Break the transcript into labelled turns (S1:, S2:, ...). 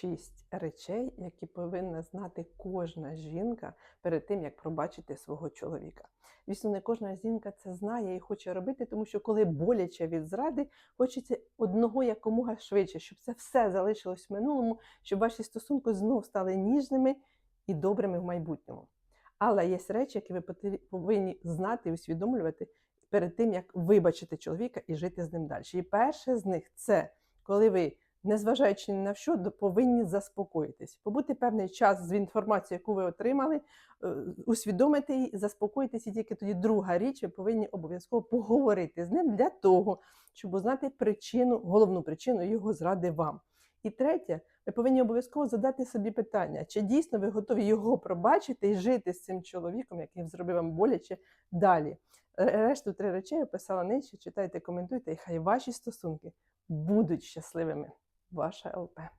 S1: шість речей, які повинна знати кожна жінка перед тим, як пробачити свого чоловіка. Звісно, не кожна жінка це знає і хоче робити, тому що коли боляче від зради, хочеться одного якомога швидше, щоб це все залишилось в минулому, щоб ваші стосунки знов стали ніжними і добрими в майбутньому. Але є речі, які ви повинні знати і усвідомлювати перед тим, як вибачити чоловіка і жити з ним далі. І перше з них це коли ви, незважаючи на що, повинні заспокоїтись, побути певний час з інформацією, яку ви отримали, е, усвідомити її, заспокоїтись, і тільки тоді друга річ, ви повинні обов'язково поговорити з ним для того, щоб узнати причину, головну причину його зради вам. І третє, ви повинні обов'язково задати собі питання, чи дійсно ви готові його пробачити і жити з цим чоловіком, який зробив вам боляче далі. Решту три речей описала нижче. Читайте, коментуйте, і хай ваші стосунки будуть щасливими. Ваша ЛП.